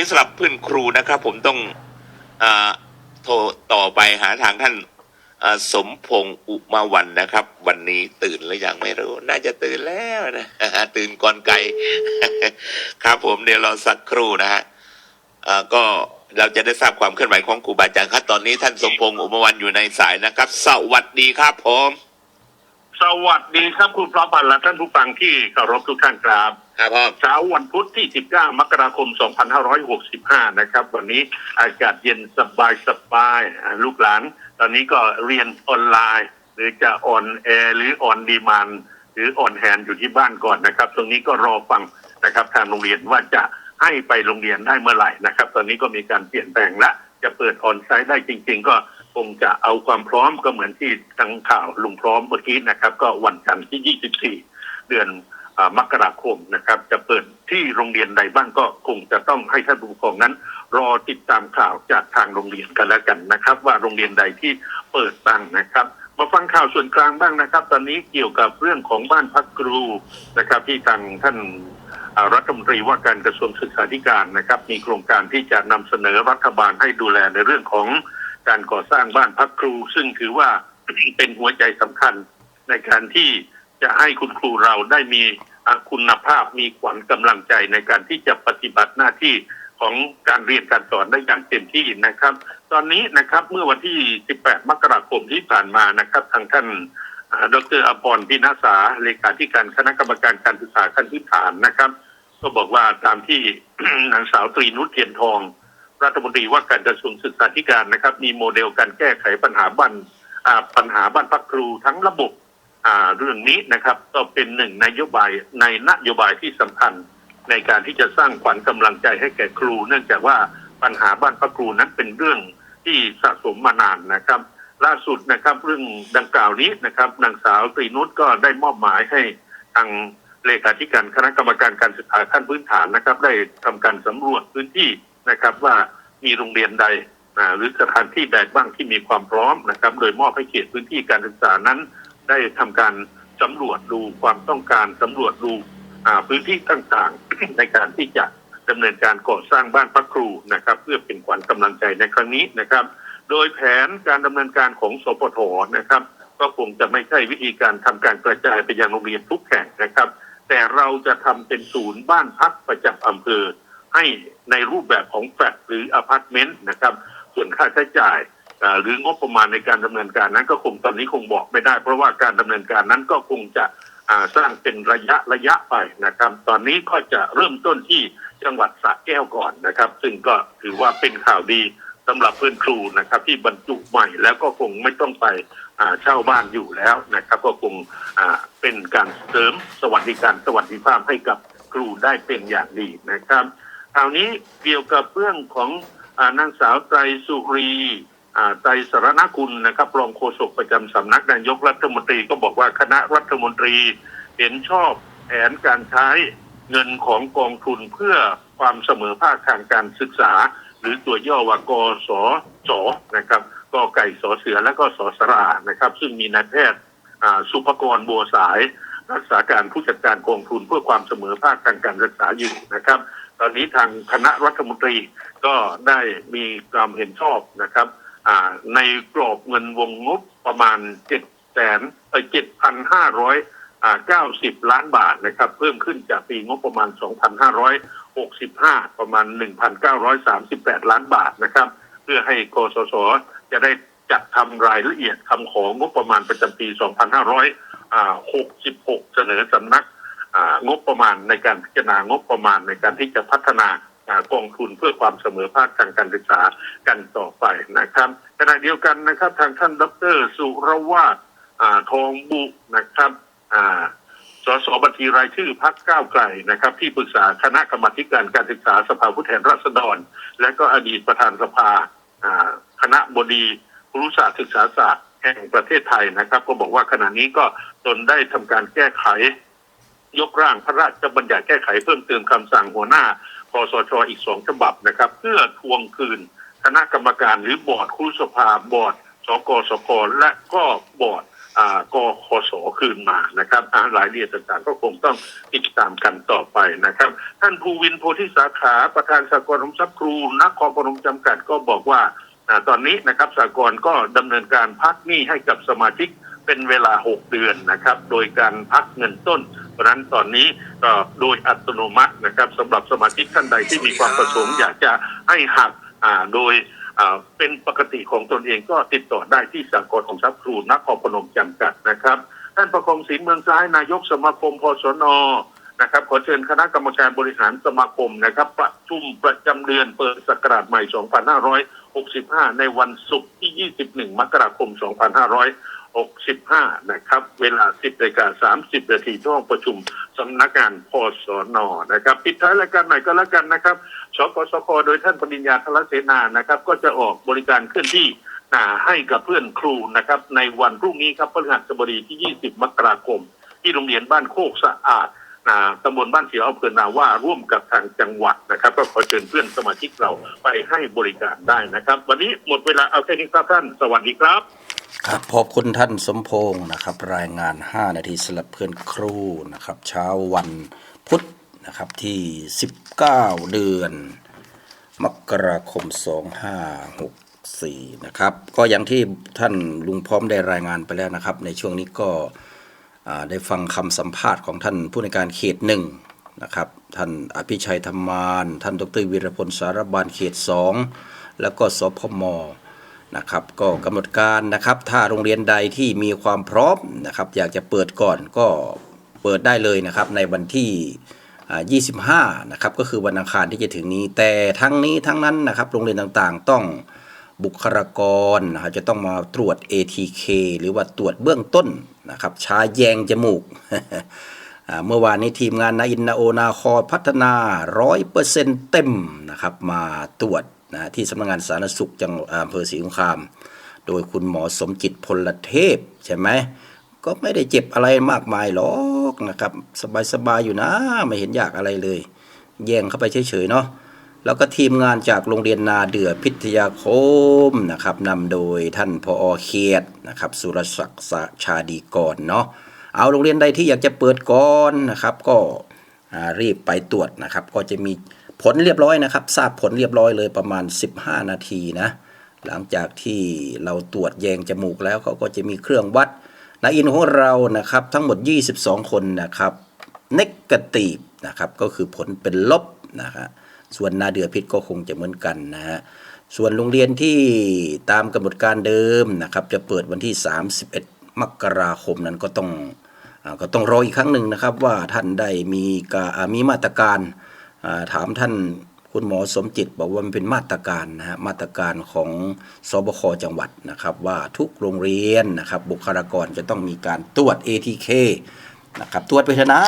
นี้สำหรับเพื่อนครูนะครับ ผมต้องอโทรต่อไปหาทางท่านสมพงษ์อุมาวันนะครับ วันนี้ตื่นหรือยังไม่รู้ น่าจะตื่นแล้วนะตื่นก่อนไกลครับผมเดี๋ยวรอสักครู่นะฮะก็เราจะได้ทราบความเคลื่อนไหวของครูบาอาจารย์ครับตอนนี้ท่านสมพงษ์อุมาวันอยู่ในสายนะครับ สวัสดีครับผม สวัสดีครับคุณพระพันธ์และท่านผู้ฟังที่เคารพทุกท่านครับ ครับพ่อเช้าวันพุธที่ 19 มกราคม 2565 นะครับ วันนี้อากาศเย็นสบายสบายลูกหลาน ตอนนี้ก็เรียนออนไลน์ หรือจะออนแอร์หรือออนดีมันหรือออนแฮนอยู่ที่บ้านก่อนนะครับ ตรงนี้ก็รอฟังนะครับทางโรงเรียนว่าจะให้ไปโรงเรียนได้เมื่อไหร่นะครับ ตอนนี้ก็มีการเปลี่ยนแปลงและจะเปิดออนไซต์ได้จริง ๆ ก็คงจะเอาความพร้อมก็เหมือนที่ทางข่าวลุงพร้อมเมื่อกี้นะครับ ก็วันจันทร์ที่ 24 เดือน มกราคมนะครับ จะเปิดที่โรงเรียนใดบ้างก็คงจะต้องให้ท่านผู้ปกครองนั้น รอติดตามข่าวจากทางโรงเรียนกันแล้วกันนะครับ ว่าโรงเรียนใดที่เปิดบ้างนะครับ มาฟังข่าวส่วนกลางบ้างนะครับ ตอนนี้เกี่ยวกับเรื่องของบ้านพักครูนะครับ ที่ทางท่านรัฐมนตรีว่าการกระทรวงศึกษาธิการนะครับ มีโครงการที่จะนำเสนอรัฐบาลให้ดูแลในเรื่องของการก่อสร้างบ้านพักครู ซึ่งถือว่าเป็นหัวใจสำคัญในการที่ จะให้คุณครูเราได้มีคุณภาพมีขวัญกำลังใจในการที่จะปฏิบัติหน้าที่ของการเรียนการสอนได้อย่างเต็มที่นะครับ ตอนนี้นะครับเมื่อวันที่ 18 มกราคมที่ผ่านมานะครับ ทางท่านดรอภรพินาสาเลขาธิการคณะกรรมการการศึกษาขั้นพื้นฐานนะครับ ก็บอกว่าตามที่นางสาวตรีนุชเทียนทอง รัฐมนตรีว่าการกระทรวงศึกษาธิการนะครับ มีโมเดลการแก้ไขปัญหาบ้านปัญหาบ้านพักครูทั้งระบบ เรื่องนี้นะครับก็เป็นหนึ่งนโยบายในนโยบายที่สำคัญในการที่จะสร้างขวัญกำลังใจให้แก่ครู เนื่องจากว่าปัญหาบ้านพักครูนั้นเป็นเรื่องที่สะสมมานานนะครับ ล่าสุดนะครับเรื่องดังกล่าวนี้นะครับนางสาวตรีนุชก็ได้มอบหมายให้ทางเลขาธิการคณะกรรมการการศึกษาขั้นพื้นฐานนะครับ ได้ทำการสำรวจพื้นที่นะครับ ว่ามีโรงเรียนใดหรือสถานที่ใดบ้างที่มีความพร้อมนะครับ โดยมอบให้เขตพื้นที่การศึกษานั้น ได้ทำการสำรวจดูความต้องการสำรวจดูพื้นที่ต่างๆ ในการที่จะดำเนินการก่อสร้างบ้านพักครูนะครับ เพื่อเป็นขวัญกำลังใจในครั้งนี้นะครับ โดยแผนการดำเนินการของสปทนะครับ ก็คงจะไม่ใช่วิธีการทำการกระจายไปยังโรงเรียนทุกแห่งนะครับ แต่เราจะทำเป็นศูนย์บ้านพักประจำอำเภอ ให้ในรูปแบบของแฟลตหรืออพาร์ตเมนต์นะครับ ส่วนค่าใช้จ่าย หรืองบประมาณในการดำเนินการนั้นก็คงตอนนี้คงบอกไม่ได้ เพราะว่าการดำเนินการนั้นก็คงจะสร้างเป็นระยะระยะไปนะครับ ตอนนี้ก็จะเริ่มต้นที่จังหวัดสระแก้วก่อนนะครับ ซึ่งก็ถือว่าเป็นข่าวดีสำหรับเพื่อนครูนะครับ ที่บรรจุใหม่แล้วก็คงไม่ต้องไปเช่าบ้านอยู่แล้วนะครับ ก็คงเป็นการเสริมสวัสดิการสวัสดิภาพให้กับครูได้เป็นอย่างดีนะครับคราวนี้เกี่ยวกับเรื่องของอนางสาวไตรสุรี ไตรสรณคุณนะครับรองโฆษกประจำสำนักนายกรัฐมนตรีก็บอกว่าคณะรัฐมนตรีเห็นชอบแผนการใช้เงินของกองทุนเพื่อความเสมอภาคทางการศึกษา หรือตัวย่อว่ากสสนะครับกไก่สเสือและก็สสรานะครับ ซึ่งมีนายแพทย์อ่าสุภกรบัวสาย รักษาการผู้จัดการกองทุนเพื่อความเสมอภาคทางการศึกษาอยู่นะครับ ตอนนี้ทางคณะรัฐมนตรีก็ได้มีความเห็นชอบนะครับ ในกรอบเงินวงงบประมาณเจ็ดแสนเจ็ดพันห้าร้อยเก้าสิบล้านบาทนะครับ เพิ่มขึ้นจากปีงบประมาณสองพันห้าร้อยหกสิบห้าประมาณหนึ่งพันเก้าร้อยสามสิบแปดล้านบาทนะครับ เพื่อให้กสศจะได้จัดทำรายละเอียดคำของงบประมาณประจำปี 2566 เสนอสำนักงบประมาณในการพิจารณางบประมาณในการที่จะพัฒนาากองทุนเพื่อความเสมอภาคทางการศึกษากันต่อไปนะครับขณะเดียวกันนะครับทางท่านดรสุรวาทอ่าทองบุนะครับสสบัญชีรายชื่อพักก้าวไกลนะครับ ที่ปรึกษาคณะกรรมการการศึกษาสภาผู้แทนราษฎร และก็อดีตประธานสภาคณะบดีครุศาสตร์ศึกษาศาสตร์แห่งประเทศไทยนะครับ ก็บอกว่าขณะนี้ก็ตนได้ทำการแก้ไข ยกร่างพระราชบัญญัติแก้ไขเพิ่มเติมคำสั่งหัวหน้า คอสชอีกสองฉบับนะครับ เพื่อทวงคืนคณะกรรมการหรือบอร์ดครุสภาบอร์ดสกสกและก็บอร์ดกคสคืนมานะครับอ่ารายละเอียดต่างๆ ก็คงต้องติดตามกันต่อไปนะครับ ท่านภูวินโพธิสาขาประธานสากลมทรัพย์ครูนครพนมจำกัดก็บอกว่าอตอนนี้นะครับสากลก็ดำเนินการพักหนี้ให้กับสมาชิก เป็นเวลา 6 เดือนนะครับ โดยการพักเงินต้น เพราะนั้นตอนนี้ก็โดยอัตโนมัตินะครับสำหรับสมาชิกท่านใดที่มีความประสงค์อยากจะให้หักอ่าโดยเป็นปกติของตนเองก็ติดต่อได้ที่สากลของทรัพย์ครูนครพนมจำกัดนะครับ ท่านประคองศรีเมืองซ้ายนายกสมาคมพสนนะครับขอเชิญคณะกรรมการบริหารสมาคมนะครับ ประชุมประจำเดือนเปิดศักราชใหม่ 2565 ในวันศุกร์ที่ 21 มกราคม 65 นะครับ เวลา 10นาฬิกา30 นาทีที่ห้องประชุมสำนักงานพสนนะครับ ปิดท้ายรายการใหม่ก็แล้วกันนะครับสกสคโดยท่านปริญญาธรเสนานะครับ ก็จะออกบริการเคลื่อนที่อ่าให้กับเพื่อนครูนะครับ ในวันพรุ่งนี้ครับพฤหัสบดีที่ 20 มกราคม ที่โรงเรียนบ้านโคกสะอาดตำบลบ้านเสียวอำเภอนาว่าร่วมกับทางจังหวัดนะครับ ก็ขอเชิญเพื่อนสมาชิกเราไปให้บริการได้นะครับ วันนี้หมดเวลาเอาแค่นี้ครับท่าน สวัสดีครับ ครับขอบคุณท่านสมพงศ์นะครับ รายงาน 5 นาทีสำหรับเพื่อนครูนะครับ เช้าวันพุธนะครับที่ 19 เดือน มกราคม 2564 นะครับ ก็อย่างที่ท่านลุงพร้อมได้รายงานไปแล้วนะครับ ในช่วงนี้ก็ได้ฟังคำสัมภาษณ์ของท่านผู้ในการเขตหนึ่งนะครับ ท่านอภิชัยธรรมาน ท่านดรวีรพลสารบาลเขต 2 แล้วก็สพม นะครับก็กำหนดการนะครับ ถ้าโรงเรียนใดที่มีความพร้อมนะครับ อยากจะเปิดก่อนก็เปิดได้เลยนะครับ ในวันที่ 25 นะครับ ก็คือวันอังคารที่จะถึงนี้ แต่ทั้งนี้ทั้งนั้นนะครับ โรงเรียนต่างๆ ต้องบุคลากรนะครับจะต้องมาตรวจ ATK หรือว่าตรวจเบื้องต้นนะครับชาแยงจมูก เมื่อวานนี้ทีมงานนาอินนาโอนาคอพัฒนา 100%เต็มนะครับ มาตรวจ นะที่สำนักงานสาธารณสุขจังหวัดอำเภอศรีสงคราม โดยคุณหมอสมจิตพลเทพใช่ไหมก็ไม่ได้เจ็บอะไรมากมายหรอกนะครับสบายๆอยู่นะไม่เห็นอยากอะไรเลย แย่งเข้าไปเฉยๆเนาะแล้วก็ทีมงานจากโรงเรียนนาเดือพิทยาคมนะครับนำโดยท่านพอเขียดนะครับสุรศักดิ์ชาดีกรเนาะเอาโรงเรียนใดที่อยากจะเปิดก่อนนะครับ ก็รีบไปตรวจนะครับ ก็จะมี ผลเรียบร้อยนะครับ ทราบผลเรียบร้อยเลยประมาณ 15 นาทีนะ หลังจากที่เราตรวจแยงจมูกแล้วเขาก็จะมีเครื่องวัดนาอินของเรานะครับทั้งหมด 22 คนนะครับเนกตีฟนะครับก็คือผลเป็นลบนะฮะส่วนนาเดือพิษก็คงจะเหมือนกันนะฮะส่วนโรงเรียนที่ตามกำหนดการเดิมนะครับจะเปิดวันที่ 31 มกราคมนั้นก็ต้องอก็ต้องรออีกครั้งหนึ่งนะครับว่าท่านได้มีกามีมาตรการ ถามท่านคุณหมอสมจิตบอกว่ามันเป็นมาตรการนะฮะมาตรการของสบคจังหวัดนะครับ ว่าทุกโรงเรียนนะครับบุคลากรจะต้องมีการตรวจ ATK นะครับตรวจไปเถอะนะ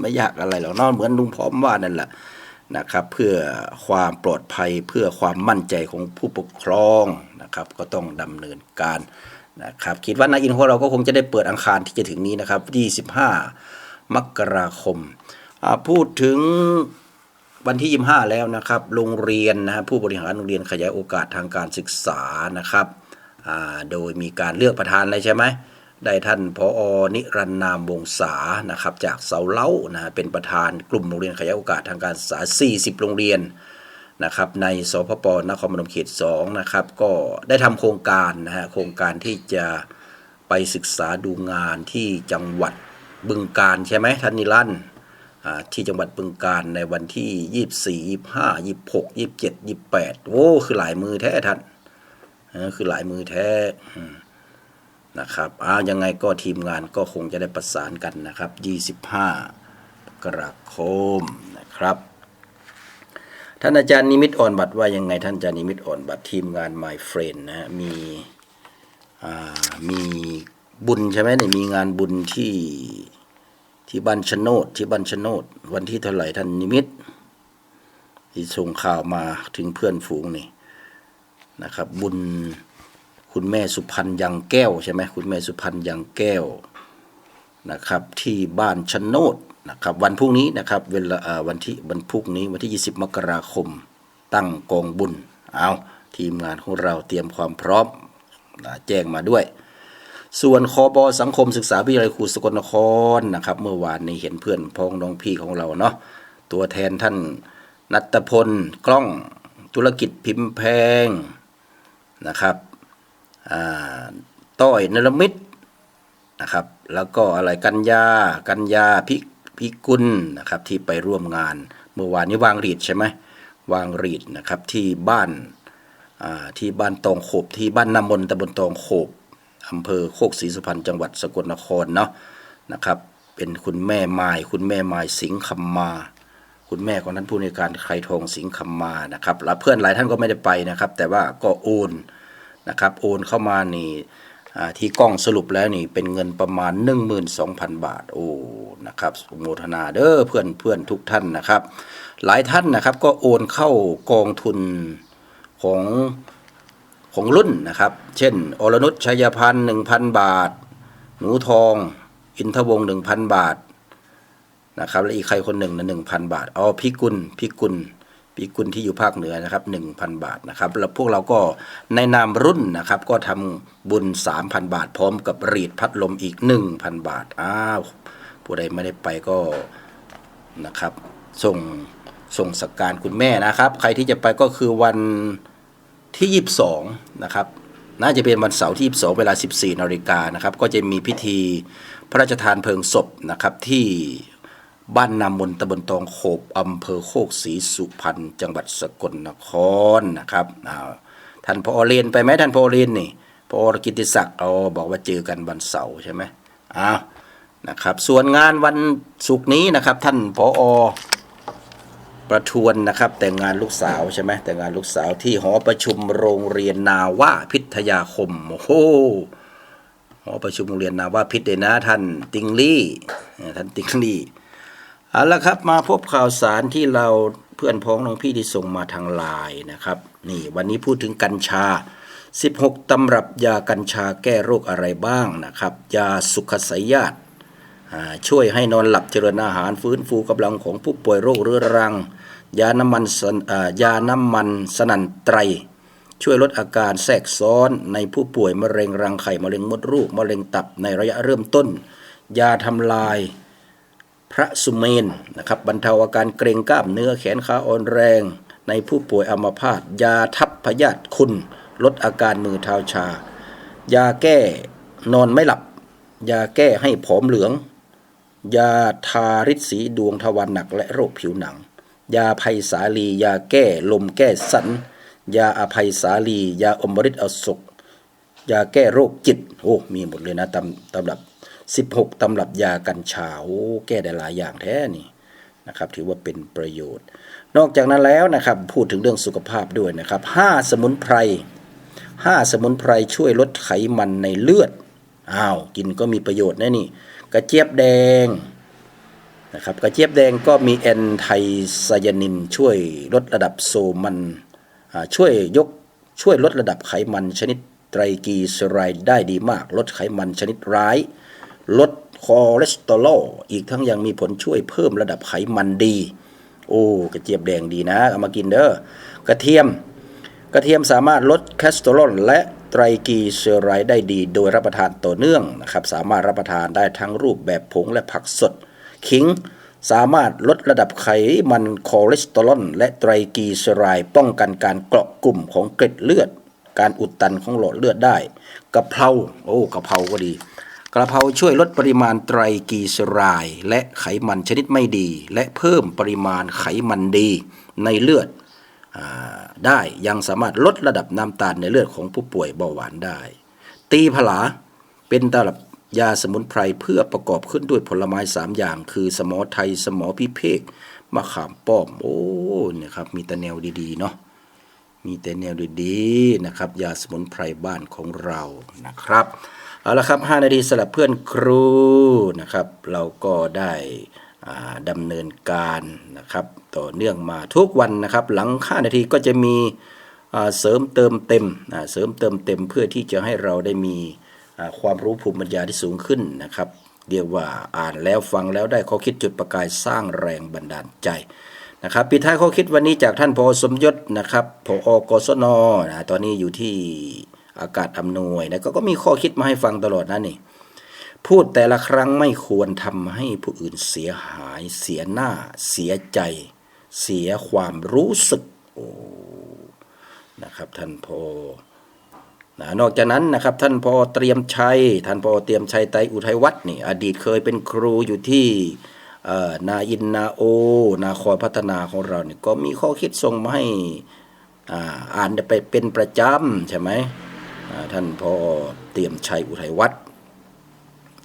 ไม่ยากอะไรหรอกนอะเหมือนลุงพร้อมว่านั่นแหละนะครับ เพื่อความปลอดภัยเพื่อความมั่นใจของผู้ปกครองนะครับ ก็ต้องดำเนินการนะครับ คิดว่านาอินของเราก็คงจะได้เปิดอังคารที่จะถึงนี้นะครับ 25 มกราคมพูดถึง วันที่ 25 แล้วนะครับ โรงเรียนนะฮะผู้บริหารโรงเรียนขยายโอกาสทางการศึกษานะครับโดยมีการเลือกประธานเลยใช่ไหมได้ท่านพอนิรันนามวงศานะครับ จากเสาเล้านะฮะเป็นประธานกลุ่มโรงเรียนขยายโอกาสทางการศึกษา 40 โรงเรียนนะครับ ในสพปนครพนมเขต2นะครับ ก็ได้ทำโครงการนะฮะโครงการที่จะไปศึกษาดูงานที่จังหวัดบึงการใช่ไหมท่านนิรันดร์อ่า ที่จังหวัดบึงการในวันที่ 24 25 26 27 28โอ้คือหลายมือแท้ท่านคือหลายมือแท้นะครับอ้าวยังไงก็ทีมงานก็คงจะได้ประสานกันนะครับ 25 กรคมนะครับ ท่านอาจารย์นิมิตอ่อนบัตรว่ายังไงท่านอาจารย์นิมิตอ่อนบัตรทีมงาน My Friend นะฮะมีมีบุญใช่ไหมเนี่ยมีงานบุญที่ ที่บ้านชะโนดที่บ้านชะโนดวันที่เท่าไหร่ท่านนิมิตที่ส่งข่าวมาถึงเพื่อนฝูงนี่นะครับ บุญคุณแม่สุพรรณยังแก้วใช่ไหมคุณแม่สุพรรณยังแก้วนะครับ ที่บ้านชะโนดนะครับ วันพรุ่งนี้นะครับเวลาวันที่วันพรุ่งนี้วันที่ 20 มกราคมตั้งกองบุญเอาทีมงานของเราเตรียมความพร้อมแจ้งมาด้วย ส่วนคอบอสังคมศึกษาวิทยาลัยครูสกลนครนะครับ เมื่อวานนี้เห็นเพื่อนพ้องน้องพี่ของเราเนาะตัวแทนท่านนัตพลกล้องธุรกิจพิมพ์แพงนะครับต้อยนรมิตนะครับ แล้วก็อะไรกัญญากัญญาพิพิกุลนะครับที่ไปร่วมงาน เมื่อวานนี้วางรีดใช่ไหมวางรีดนะครับที่บ้านที่บ้านตองโขบที่บ้านนามนตำบลตองโขบ อำเภอโคกศรีสุพรรณจังหวัดสกลนครเนาะนะครับ เป็นคุณแม่ไม้คุณแม่ไม้สิงคำมา คุณแม่ของท่านผู้ในการใครทองสิงคำมานะครับแล้วเพื่อนหลายท่านก็ไม่ได้ไปนะครับ แต่ว่าก็โอนนะครับโอนเข้ามานี่ที่กล้องสรุปแล้วนี่เป็นเงินประมาณ 12,000 บาทโอ้นะครับโมทนาเด้อเพื่อนเพื่อนทุกท่านนะครับ หลายท่านนะครับก็โอนเข้ากองทุนของ ของรุ่นนะครับ เช่น อรนุชชัยพันธ์หนึ่งพันบาท หนูทอง อินทวงศ์หนึ่งพันบาทนะครับและอีกใครคนหนึ่งนะหนึ่งพันบาทเอาพิกุลพิกุลพิกุลที่อยู่ภาคเหนือนะครับหนึ่งพันบาทนะครับแล้วพวกเราก็ในนามรุ่นนะครับก็ทำบุญสามพันบาท พร้อมกับรีดพัดลมอีกหนึ่งพันบาทอ้าวผู้ใดไม่ได้ไปก็นะครับส่งส่งสักการคุณแม่นะครับ ใครที่จะไปก็คือวัน ที่ 22 นะครับ น่าจะเป็นวันเสาร์ที่ 22 เวลา 14 นาฬิกานะครับ ก็จะมีพิธีพระราชทานเพลิงศพนะครับที่บ้านนามนตำบลตองโขบอำเภอโคกศรีสุพรรณจังหวัดสกลนครนะครับท่านพอเรียนไปไหมท่านพอเรียนนี่พอกิติศักดิ์เราบอกว่าเจอกันวันเสาร์ใช่ไหมอ้าวนะครับ ส่วนงานวันศุกร์นี้นะครับ ท่านพอ ประทวนนะครับแต่งงานลูกสาวใช่ไหมแต่งงานลูกสาวที่หอประชุมโรงเรียนนาว่าพิทยาคมโอ้โหหอประชุมโรงเรียนนาว่าพิทเลยนะท่านติงลี่ท่านติงลี่เอาละครับมาพบข่าวสารที่เราเพื่อนพ้องน้องพี่ที่ส่งมาทางไลน์นะครับ นี่วันนี้พูดถึงกัญชา 16 ตำรับยากัญชาแก้โรคอะไรบ้างนะครับ ยาสุขสยาตอ่า ช่วยให้นอนหลับเจริญอาหารฟื้นฟูกำลังของผู้ป่วยโรคเรื้อรัง ยาน้ำมันยาน้ำมันสนันไตร ช่วยลดอาการแทรกซ้อนในผู้ป่วยมะเร็งรังไข่มะเร็งมดลูกมะเร็งตับในระยะเริ่มต้น ยาทำลายพระสุเมนนะครับบรรเทาอาการเกร็งกล้ามเนื้อแขนขาอ่อนแรง ในผู้ป่วยอัมพาตยาทับพยาธิคุณ ลดอาการมือเท้าชา ยาแก้นอนไม่หลับ ยาแก้ให้ผอมเหลือง ยาทาริดสีดวงทวารหนักและโรคผิวหนัง ยาภัยสาลี ยาแก้ลมแก้สัน ยาอภัยสาลี ยาอมฤตอสุกยาแก้โรคจิตโอ้มีหมดเลยนะตำตำรับ 16 ตำรับยากัญชาโอ้แก้ได้หลายอย่างแท้นี่นะครับ ถือว่าเป็นประโยชน์ นอกจากนั้นแล้วนะครับ พูดถึงเรื่องสุขภาพด้วยนะครับ 5 สมุนไพร 5 สมุนไพรช่วยลดไขมันในเลือดอ้าวกินก็มีประโยชน์นะนี่ กระเจี๊ยบแดงนะครับกระเจี๊ยบแดงก็มีแอนไทไซยานินช่วยลดระดับโซมันช่วยยกช่วยลดระดับไขมันชนิดไตรกีเซอไรด์ได้ดีมาก ลดไขมันชนิดร้าย ลดคอเลสเตอรอลอีกทั้งยังมีผลช่วยเพิ่มระดับไขมันดี โอ้กระเจี๊ยบแดงดีนะ เอามากินเด้อกระเทียม กระเทียมสามารถลดคอเลสเตอรอลและ ไตรกีเซอไรด์ได้ดี โดยรับประทานต่อเนื่องนะครับ สามารถรับประทานได้ทั้งรูปแบบผงและผักสด ขิง สามารถลดระดับไขมันคอเลสเตอรอลและไตรกีเซอไรป้องกันการเกาะกลุ่มของเกล็ดเลือด การอุดตันของหลอดเลือดได้กะเพราโอ้กะเพราก็ดีกระเพราช่วยลดปริมาณไตรกีเซอไรด์และไขมันชนิดไม่ดี และเพิ่มปริมาณไขมันดีในเลือดอ่า ได้ ยังสามารถลดระดับน้ำตาลในเลือดของผู้ป่วยเบาหวานได้ ตีผลาเป็นตลับยาสมุนไพรเพื่อประกอบขึ้นด้วยผลไม้สามอย่าง คือสมอไทย สมอพิเภกมะขามป้อม โอ้เนี่ยครับ มีแต่แนวดีๆ เนาะมีแต่แนวดีๆนะครับ ยาสมุนไพรบ้านของเรานะครับ เอาละครับ 5 นาทีสำหรับเพื่อนครูนะครับ เราก็ได้ ดำเนินการนะครับต่อเนื่องมาทุกวันนะครับ หลังค่านาทีก็จะมีเสริมเติมเต็มเสริมเติมเต็มเพื่อที่จะให้เราได้มีความรู้ภูมิปัญญาที่สูงขึ้นนะครับ เรียกว่าอ่านแล้วฟังแล้วได้ข้อคิดจุดประกายสร้างแรงบันดาลใจนะครับปิดท้ายข้อคิดวันนี้จากท่านพอสมยศนะครับพอกศนนะตอนนี้อยู่ที่อากาศอำนวยนะก็ก็มีข้อคิดมาให้ฟังตลอดนะนี่ พูดแต่ละครั้งไม่ควรทำให้ผู้อื่นเสียหาย เสียหน้า เสียใจ เสียความรู้สึกโอ้นะครับท่านพอนะนอกจากนั้นนะครับท่านพอเตรียมชัย ท่านพอเตรียมชัยไตอุทัยวัฒน์นี่อดีตเคยเป็นครูอยู่ที่นาอินนาโอ นาคอยพัฒนาของเราเนี่ยก็มีข้อคิดส่งมาให้อ่าอ่านไปเป็นประจำใช่ไหมท่านพอเตรียมชัยอุทัยวัฒน์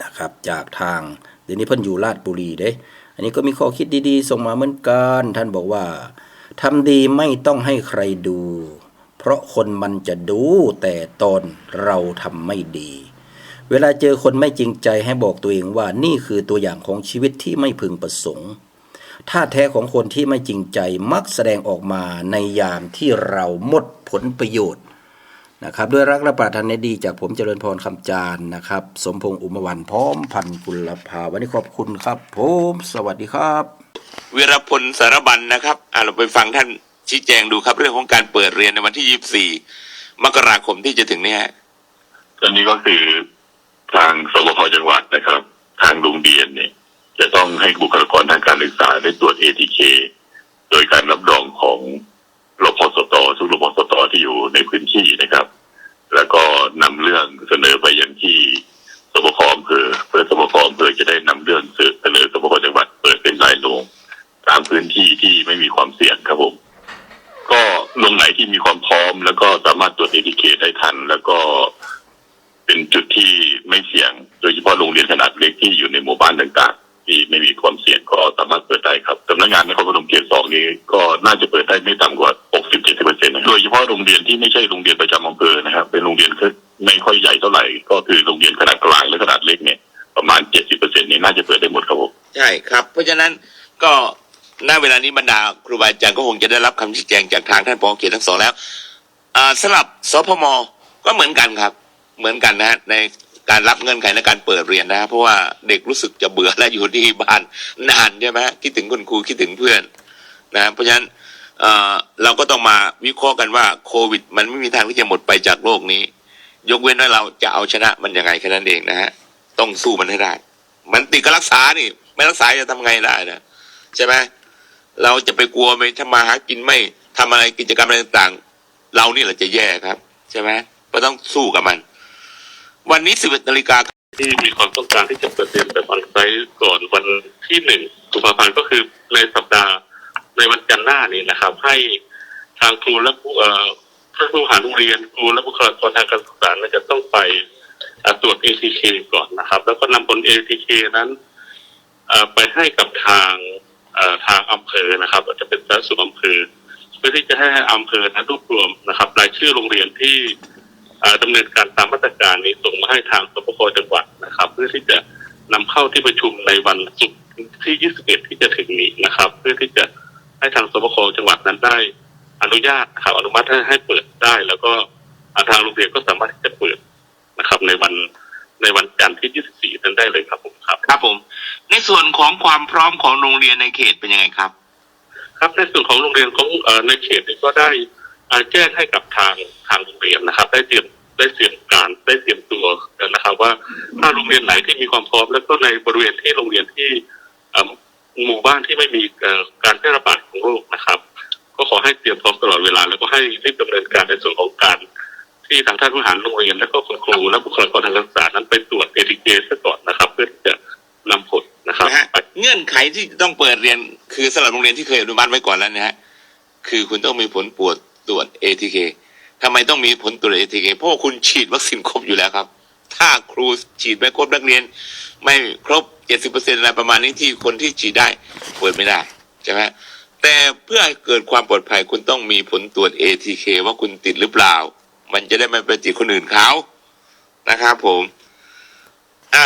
นะครับ จากทางเดี๋ยวนี้เพิ่นอยู่ราชบุรีเด้ อันนี้ก็มีข้อคิดดีๆ ส่งมาเหมือนกัน ท่านบอกว่าทำดีไม่ต้องให้ใครดู เพราะคนมันจะดูแต่ตอนเราทำไม่ดี เวลาเจอคนไม่จริงใจให้บอกตัวเองว่านี่คือตัวอย่างของชีวิตที่ไม่พึงประสงค์ท่าแท้ของคนที่ไม่จริงใจมักแสดงออกมาในยามที่เราหมดผลประโยชน์ นะครับด้วยรักและปรารถนาดีจากผมเจริญพรคำจานนะครับ สมพงษ์อุมวันพร้อมพันธุ์กุลภาวันนี้ขอบคุณครับผมสวัสดีครับวีรพลสารบันนะครับอะเราไปฟังท่านชี้แจงดูครับเรื่องของการเปิดเรียนในวันที่24มกราคมที่จะถึงเนี้ฮะตอนนี้ก็คือทางสบคจังหวัดนะครับ ทางโรงเรียนเนี่ย จะต้องให้บุคลากรทางการศึกษาได้ตรวจ ATK โดยการรับรองของรพส ตทุกรพสตที่อยู่ในพื้นที่นะครับ แล้วก็นำเรื่องเสนอไปยังที่สบคอำเภอเพื่อสบคอำเภอจะได้นำเรื่องเสนอสบคจังหวัดเปิดเป็นรายโรงตามพื้นที่ที่ไม่มีความเสี่ยงครับผมก็โรงไหนที่มีความพร้อม แล้วก็สามารถตรวจ ATK ได้ทัน แล้วก็เป็นจุดที่ไม่เสี่ยง โดยเฉพาะโรงเรียนขนาดเล็กที่อยู่ในหมู่บ้านต่างๆ ที่ไม่มีความเสี่ยงก็สามารถเปิดได้ครับสำนักงานนครพนมเขตสองนี้ก็น่าจะเปิดได้ไม่ต่ำกว่า 60-70%นะโดยเฉพาะโรงเรียนที่ไม่ใช่โรงเรียนประจำอำเภอนะครับ เป็นโรงเรียนที่ไม่ค่อยใหญ่เท่าไหร่ ก็คือโรงเรียนขนาดกลางและขนาดเล็กเนี่ยประมาณ70%นี่น่าจะเปิดได้หมดครับผมใช่ครับ เพราะฉะนั้นก็ณเวลานี้บรรดาครูบาอาจารย์ก็คงจะได้รับคำชี้แจงจากทางท่านปอเขตทั้งสองแล้วสำหรับสพมก็เหมือนกันครับ เหมือนกันนะฮะในการรับเงื่อนไขในการเปิดเรียนนะ เพราะว่าเด็กรู้สึกจะเบื่อและอยู่ที่บ้านนานใช่ไหมคิดถึงคุณครูคิดถึงเพื่อนนะเพราะฉะนั้น เอ่อเราก็ต้องมาวิเคราะห์กันว่าโควิด มันไม่มีทางที่จะหมดไปจากโลกนี้ ยกเว้นว่าเราจะเอาชนะมันยังไงแค่นั้นเองนะฮะต้องสู้มันให้ได้ มันติดก็รักษานี่ไม่รักษาจะทำไงได้นะใช่ไหมเราจะไปกลัวไม่ทำมาหากินไม่ทำอะไรกิจกรรมอะไรต่างๆ เรานี่แหละจะแย่ครับ ใช่ไหมก็ต้องสู้กับมัน วันนี้สิบเอ็ดนาฬิกาที่มีความต้องการที่จะเปิดเรียนแบบออนไซต์ก่อนวันที่หนึ่งกุมภาพันธ์ก็คือในสัปดาห์ ในวันจันทร์หน้านี้นะครับ ให้ทางครูและผู้เอ่อผู้บริหารโรงเรียนครูและบุคลากรทางการศึกษาเนี่ยจะต้องไปตรวจ ATK ก่อนนะครับ แล้วก็นำผล ATK นั้นไปให้กับทางทางอำเภอนะครับอาจจะเป็นสาธารณสุขอำเภอเพื่อที่จะให้อำเภอนั้นรวบรวมนะครับรายชื่อโรงเรียนที่อ่าดำเนินการตามมาตรการนี้ส่งมาให้ทางสปคจังหวัดนะครับ เพื่อที่จะนำเข้าที่ประชุมในวันศุกร์ที่ 21 ที่จะถึงนี้นะครับ เพื่อที่จะ ให้ทางสปคจังหวัดนั้นได้อนุญาตนะครับอนุมัติให้ให้เปิดได้ แล้วก็อ่าทางโรงเรียนก็สามารถที่จะเปิดนะครับ ในวันในวันจันทร์ที่ 24 นั้นได้เลยครับผมครับ ครับผม ในส่วนของความพร้อมของโรงเรียนในเขตเป็นยังไงครับ ครับในส่วนของโรงเรียนของเอ่อในเขตนี้ก็ได้อ่าแจ้งให้กับทางทางโรงเรียนนะครับ ได้เตรียมได้เตรียมการได้เตรียมตัวกันนะครับ ว่าถ้าโรงเรียนไหนที่มีความพร้อม แล้วก็ในบริเวณที่โรงเรียนที่เอ่อ หมู่บ้านที่ไม่มีการแพร่ระบาดของโรคนะครับ ก็ขอให้เตรียมพร้อมตลอดเวลา แล้วก็ให้รีบดำเนินการในส่วนของการที่ทางท่านผู้หารโรงเรียน และก็คุณครูและบุคลากรทางการศึกษานั้นไปตรวจเอทีเคซะก่อนนะครับ เพื่อที่จะนำผลนะครับเงื่อนไขที่ต้องเปิดเรียนคือสำหรับโรงเรียนที่เคยอนุมัติไว้ก่อนแล้วนะฮะคือคุณต้องมีผลปวดตรวจ ATK ทำไมต้องมีผลตรวจ ATK เคเพราะคุณฉีดวัคซีนครบอยู่แล้วครับ ถ้าครูฉีดไม่ครบนักเรียน ไม่ครบเจ็ดสิบเปอร์เซ็นต์อะไรประมาณนี้ที่คนที่ฉีดได้เปิดไม่ได้ใช่ไหมแต่เพื่อเกิดความปลอดภัยคุณต้องมีผลตรวจ ATK ว่าคุณติดหรือเปล่า มันจะได้ไม่ไปติดคนอื่นเขานะครับผม อะ